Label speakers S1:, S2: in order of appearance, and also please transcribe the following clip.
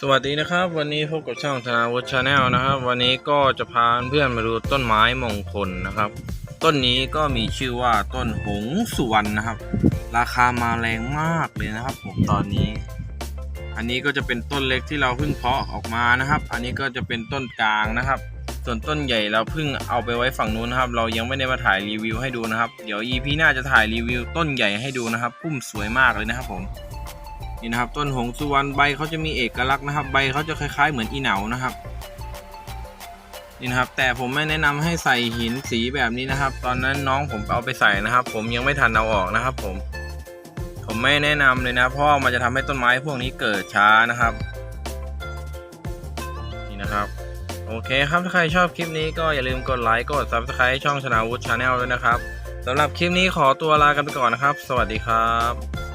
S1: สวัสดีนะครับ วันนี้พบกับช่องธนาวุฒิชาแนลนะครับ วันนี้ก็จะพาเพื่อนมาดูต้นไม้มงคลนะครับ ต้นนี้ก็มีชื่อว่าต้นหงสุวรรณนะครับ ราคามาแรงมากเลยนะครับ ผมตอนนี้ อันนี้ก็จะเป็นต้นเล็กที่เราเพิ่งเพาะออกมานะครับ อันนี้ก็จะเป็นต้นกลางนะครับ ส่วนต้นใหญ่เราเพิ่งเอาไปไว้ฝั่งนู้นนะครับ เรายังไม่ได้มาถ่ายรีวิวให้ดูนะครับ เดี๋ยว EP หน้าจะถ่ายรีวิวต้นใหญ่ให้ดูนะครับพุ่มสวยมากเลยนะครับผม นี่นะครับ ต้นหงสุวรรณใบเขาจะมีเอกลักษณ์นะครับ ใบเขาจะคล้าย ๆ เหมือนอีเหนานะครับนี่นะครับ แต่ผมไม่แนะนำให้ใส่หินสีแบบนี้นะครับ ตอนนั้นน้องผมเอาไปใส่นะครับ ผมยังไม่ทันเอาออกนะครับ ผม ผมไม่แนะนำเลยนะเพราะมันจะทำให้ต้นไม้พวกนี้เกิดช้านะครับ นี่นะครับโอเคครับถ้าใครชอบคลิปนี้ก็อย่าลืมกดไลค์กด subscribe ช่องชนาวุฒิชาแนลด้วยนะครับสำหรับคลิปนี้ขอตัวลากันไปก่อนนะครับ สวัสดีครับ